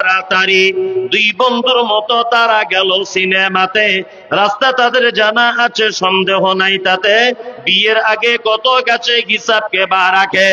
তাড়াতাড়ি দুই বন্ধুর মতো তারা গেল সিনেমাতে। রাস্তা তাদের জানা আছে, সন্দেহ নাই তাতে। বিয়ের আগে কত গেছে হিসাবকে বা রাখে।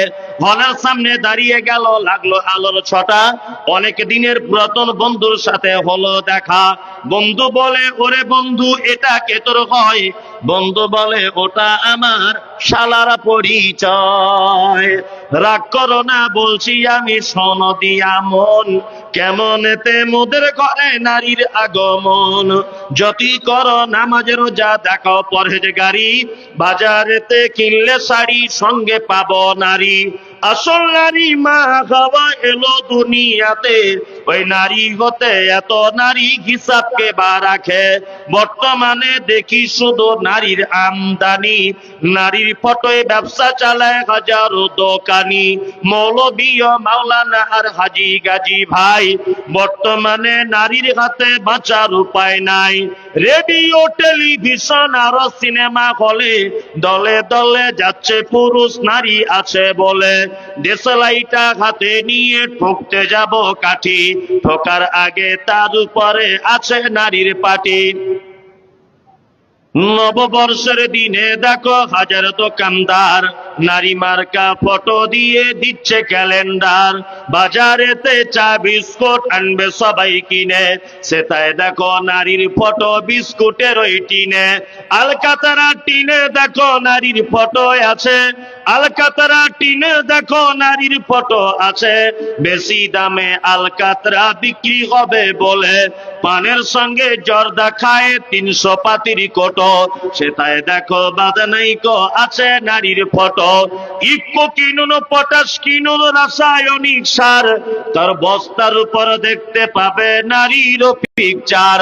সামনে দাঁড়িয়ে গেল, লাগল আলোর ছটা। অনেক দিনের পুরাতন বন্ধুর সাথে হলো দেখা। বন্ধু বলে, ওরে বন্ধু, এটা কে তোর হয়? বন্ধু বলে, ওটা আমার শালার পরিচয়। রাগ করো না, বলছি আমি সনদিয়া মন। কেমন এতে মোদের ঘরে নারীর আগমন। যতই করো নামাজের যা দেখো পরহেজ গাড়ি বাজারেতে কিনলে শাড়ি, সঙ্গে পাবো নারী। আসল নারী মা খাওয়া এলো দুনিয়াতে। ওই নারী হতে এত নারী হিসাবকে বা রাখে। বর্তমানে দেখি শুধু নারীর আমদানি। নারীর ফটোয় ব্যবসা চালায় হাজারো দোকানি। মৌলবীয় মাওলানা আর হাজি গাজী ভাই, বর্তমানে নারীর হাতে বাঁচার উপায় নাই। রেডিও, টেলিভিশন আর সিনেমা হলে দলে দলে যাচ্ছে পুরুষ নারী আছে বলে। দেশলাইটা হাতে নিয়ে ঠকতে যাব কাঠি। ঠোকার আগে তার উপরে আছে নারীর পাটি। নববর্ষের দিনে দেখো হাজার দোকানদার, নারী মার্কা ফটো দিয়ে দিচ্ছে ক্যালেন্ডার। বাজারেতে চা, বিস্কুট আনবে সবাই কিনে সেটাই দেখো নারীর ফটো বিস্কুটের ওই টিনে। আলকাতারা টিনে দেখো নারীর ফটো আছে আলকাতারা টিনে দেখো নারীর ফটো আছে। বেশি দামে আলকাতরা বিক্রি হবে বলে। পানের সঙ্গে জর্দা খায় তিনশো পাতির কোটো। সেটাই দেখো বাদানাইক আছে নারীর ফটো। ইকো কিনুন, পটাশ কিনুন রাসায়নিক সার। তার বস্তার উপর দেখতে পাবে নারীর পিকচার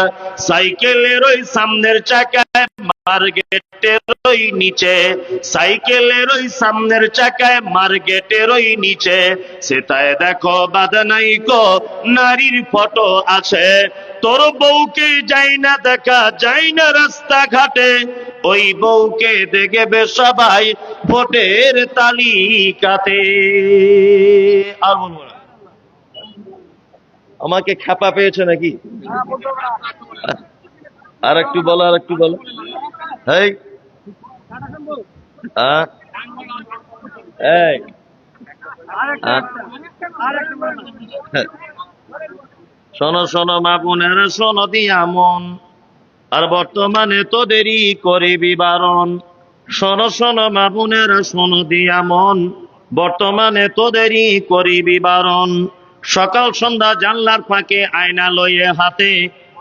সাইকেলের ওই সামনের চাকায় মার্কেটের ওই নিচে সাইকেলের ওই সামনের চাকায় মার্কেটের ওই নিচে। সেটাই দেখো বাদানাইকো নারীর ফটো আছে। তোর বউকে যাই না দেখা, যাই না রাস্তাঘাটে। ওই বউকে দেখবে সবাই ভোটের তালিকাতে। আর আমাকে খ্যাপা পেয়েছে নাকি? আর একটু বলো, আর একটু বলো। এই। এই। শোনো শোনো মা বোনেরা শোনো, দিয়া মন। আর বর্তমানে তোদেরই করিবি বারণ শোনো শোনো মা বোনেরা শোনো, দিয়া মন। বর্তমানে তোদেরই করিবি বারণ সকাল সন্ধ্যা জানলার ফাঁকে আয়না লইয়ে হাতে,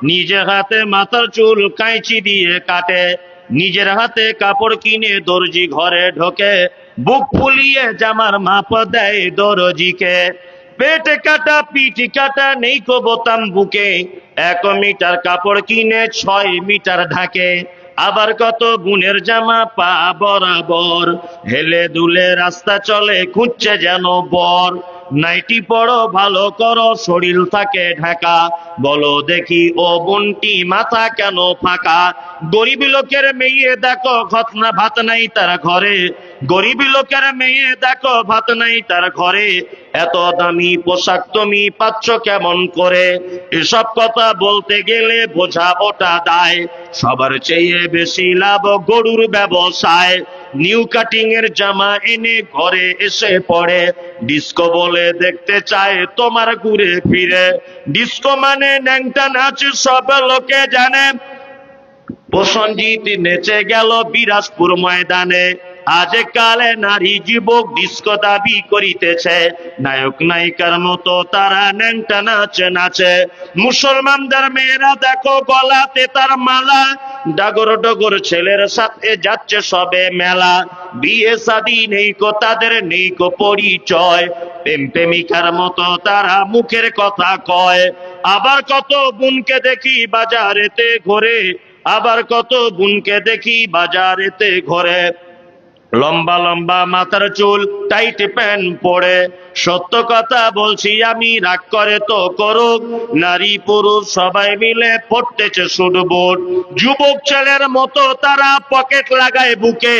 নিজে হাতে মাথার চুল কাঁচি দিয়ে কাটে। নিজের হাতে কাপড় কিনে দর্জি ঘরে ঢোকে, বুক ফুলিয়ে জামার মাপ দেয় দর্জিকে। পেট কাটা, পিঠ কাটা, নেই কো বোতাম বুকে। এক মিটার কাপড় কিনে, ছয় মিটার ঢাকে। আবার কত গুণের জামা পা বরাবর। হেলে দুলে রাস্তা চলে, খুঁজছে যেন বর। নাইটি পড়ো ভালো করো, শরীর থাকে ঢাকা। বলো দেখি ও বোনটি মাথা কেন ফাঁকা? গরিব লোকের মেয়ে দেখো ঘটনা ভাত নাই তার ঘরে। গরিব লোকের মেয়ে দেখো, ভাত নাই তার ঘরে। এত দামি পোশাক তুমি পাচ্ছ কেমন করে? এসব কথা বলতে গেলে বোঝা ওটা দায়। সবার চেয়ে বেশি লাভ গরুর ব্যবসায়। নিউ কাটিং এর জামা এনে ঘরে এসে পড়ে। ডিস্কো বলে দেখতে চায় তোমার ঘুরে ফিরে। ডিস্কো মানে ন্যাংটা নাচ, সব লোকে জানে। প্রসঞ্জিত নেচে গেল বিরাজপুর ময়দানে। আজ কালে নারী যুবক ডিস্কো দাবি করিতেছে। নায়ক নায়িকার মতো তারা ন্যাংটা নাচে নাচে। মুসলমানদের মেয়েরা দেখো গলাতে তার মালা। ডাগর ডগর ছেলের সাথে যাচ্ছে সবে মেলা। বিয়ে শাদী নেই কো তাদের নেই কো পরিচয়। প্রেম প্রেমিকার মতো তারা মুখের কথা কয়। আবার কত বোনকে দেখি বাজারেতে ঘোরে। আবার কত বোনকে দেখি বাজারেতে ঘরে। লম্বা লম্বা মাথার চুল টাইট প্যান্ট পরে। সত্য কথা বলছি, আমি রাগ করে তো করুক। নারী পুরুষ সবাই মিলে পড়তেছে সুডবোর্ড যুবক ছেলের মতো তারা পকেট লাগায় বুকে।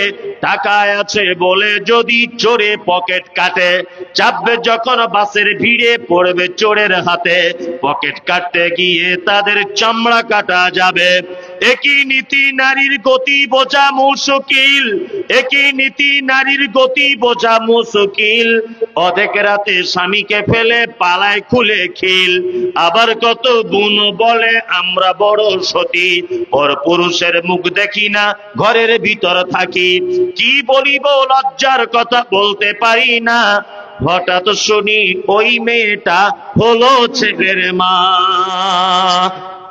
টাকায় আছে বলে যদি চোরে পকেট কাটে। চাপবে যখন বাসের ভিড়ে, পড়বে চোরের হাতে। পকেট কাটতে গিয়ে তাদের চামড়া কাটা যাবে। একই নীতি নারীর গতি বোঝা মুশকিল, একই নীতি নারীর গতি বোঝা মুশকিল। অধেক রাতে স্বামীকে ফেলে পালায় খুলে খিল, আবার কত গুণ বলে আমরা বড় সতী। ওর পুরুষের মুখ দেখি না, ঘরের ভিতর থাকি। কি বলিব লজ্জার কথা বলতে পারি না। হঠাৎ শুনি ওই মেয়েটা হলো ছেলের মা।